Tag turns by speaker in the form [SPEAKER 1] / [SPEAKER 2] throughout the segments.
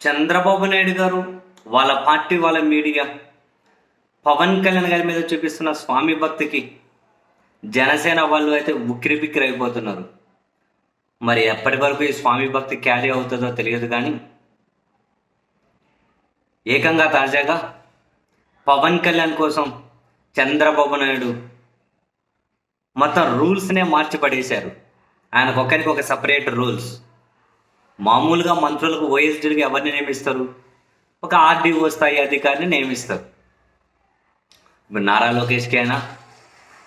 [SPEAKER 1] చంద్రబాబు నాయుడు గారు వాళ్ళ పార్టీ వాళ్ళ మీడియా పవన్ కళ్యాణ్ గారి మీద చూపిస్తున్న స్వామి భక్తికి జనసేన వాళ్ళు అయితే ఉక్కిరి బిక్కిరి అయిపోతున్నారు. మరి ఎప్పటి వరకు ఈ స్వామి భక్తి క్యారీ అవుతుందో తెలియదు కానీ ఏకంగా తాజాగా పవన్ కళ్యాణ్ కోసం చంద్రబాబు నాయుడు మొత్తం రూల్స్నే మార్చి పడేశారు. ఆయనకు ఒకరికి ఒక సపరేట్ రూల్స్. మామూలుగా మంత్రులకు ఓఎస్డీకి ఎవరిని నియమిస్తారు? ఒక ఆర్డీఓ స్థాయి అధికారిని నియమిస్తారు. ఇప్పుడు నారా లోకేష్కి అయినా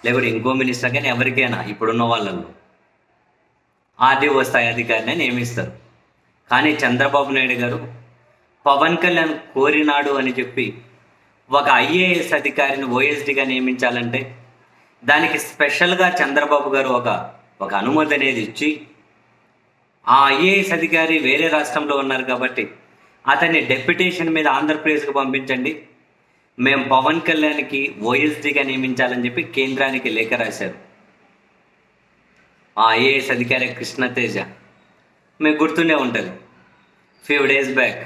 [SPEAKER 1] లేకపోతే ఇంకో మినిస్టర్ కానీ ఎవరికైనా ఇప్పుడున్న వాళ్ళల్లో ఆర్డీఓ స్థాయి అధికారిని నియమిస్తారు. కానీ చంద్రబాబు నాయుడు గారు పవన్ కళ్యాణ్ కోరినాడు అని చెప్పి ఒక ఐఏఎస్ అధికారిని ఓఎస్డీగా నియమించాలంటే దానికి స్పెషల్గా చంద్రబాబు గారు ఒక ఒక అనుమతి అనేది ఇచ్చి ఆ ఐఏఎస్ అధికారి వేరే రాష్ట్రంలో ఉన్నారు కాబట్టి అతన్ని డెప్యుటేషన్ మీద ఆంధ్రప్రదేశ్కు పంపించండి. మేము పవన్ కళ్యాణ్కి ఓఎస్డీగా నియమించాలని చెప్పి కేంద్రానికి లేఖ రాశారు. ఆ ఐఏఎస్ అధికారి కృష్ణతేజ మీకు గుర్తుండే ఉంటుంది. ఫ్యూ డేస్ బ్యాక్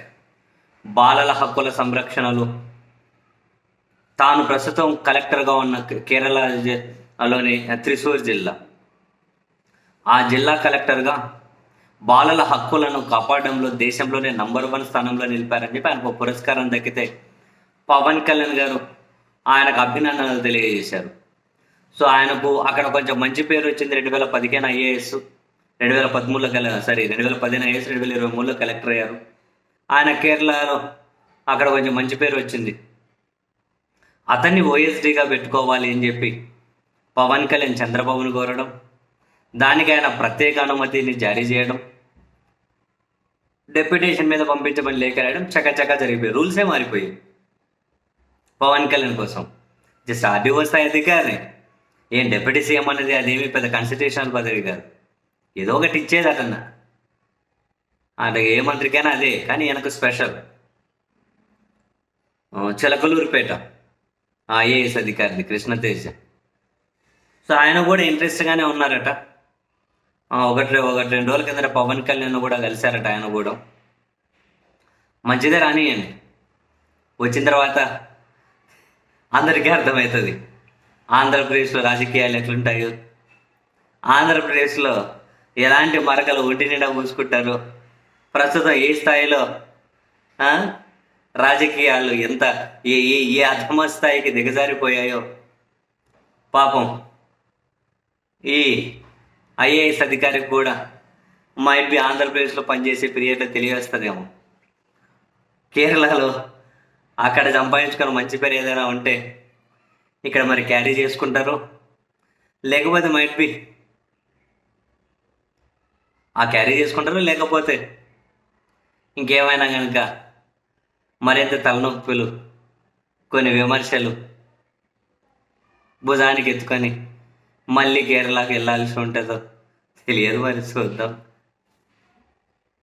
[SPEAKER 1] బాలల హక్కుల సంరక్షణలు తాను ప్రస్తుతం కలెక్టర్గా ఉన్న కేరళలోని త్రిశూర్ జిల్లా. ఆ జిల్లా కలెక్టర్గా బాలల హక్కులను కాపాడడంలో దేశంలోనే నంబర్ వన్ స్థానంలో నిలిపారని చెప్పి ఆయనకు పురస్కారం దక్కితే పవన్ కళ్యాణ్ గారు ఆయనకు అభినందనలు తెలియజేశారు. సో ఆయనకు అక్కడ కొంచెం మంచి పేరు వచ్చింది రెండు వేల పదిహేను ఐఏఎస్ రెండు వేల పదమూడులో కల సారీ రెండు వేల పదిహేను ఐఏఎస్ రెండు వేల ఇరవై మూడులో కలెక్టర్ అయ్యారు. ఆయన కేరళలో అక్కడ కొంచెం మంచి పేరు వచ్చింది. అతన్ని ఓఎస్డీగా పెట్టుకోవాలి అని చెప్పి పవన్ కళ్యాణ్ చంద్రబాబును కోరడం దానికి ఆయన ప్రత్యేక అనుమతిని జారీ చేయడం డెప్యుటేషన్ మీద పంపించమని లేఖ రాయడం చకచకా జరిగిపోయి రూల్సే మారిపోయాయి. పవన్ కళ్యాణ్ కోసం. జస్ట్ ఆర్డీఓ స్థాయి అధికారి ఏం డెప్యూటీ సీఎం అనేది అదేమి పెద్ద కాన్స్టిట్యూషనల్ పదవి కాదు. ఏదో ఒకటి ఇచ్చేది అటన్నా అంటే ఏ మంత్రికైనా అదే కానీ వెనక స్పెషల్ చిలకలూరుపేట. ఐఏఎస్ అధికారిది కృష్ణతేజ. సో ఆయన కూడా ఇంట్రెస్ట్గానే ఉన్నారట. ఒకటి ఒకటి రెండు రోజుల కింద పవన్ కళ్యాణ్ కూడా కలిశారట ఆయన కూడా. మంచిదే రానియండి. వచ్చిన తర్వాత అందరికీ అర్థమవుతుంది. ఆంధ్రప్రదేశ్లో రాజకీయాలు ఎట్లుంటాయో. ఆంధ్రప్రదేశ్లో ఎలాంటి మరకలు ఒంటి నిండా పూసుకుంటారో ప్రస్తుతం ఏ స్థాయిలో రాజకీయాలు ఎంత ఏ ఏ ఏ అధమ స్థాయికి దిగజారిపోయాయో. పాపం. ఈ ఐఏఎస్ అధికారికి కూడా మైట్ బి ఆంధ్రప్రదేశ్లో పనిచేసే పీరియడ్లో తెలియజేస్తుందేమో. కేరళలో అక్కడ సంపాదించుకున్న మంచి పేరు ఏదైనా ఉంటే ఇక్కడ మరి క్యారీ చేసుకుంటారు. లేకపోతే మైట్ బి ఆ క్యారీ చేసుకుంటారు లేకపోతే ఇంకేమైనా కనుక మరింత తలనొప్పులు కొన్ని విమర్శలు భుజానికి ఎత్తుకొని మళ్ళీ కేరళకి వెళ్ళాల్సి ఉంటుందో? తెలియదు మరి చూద్దాం.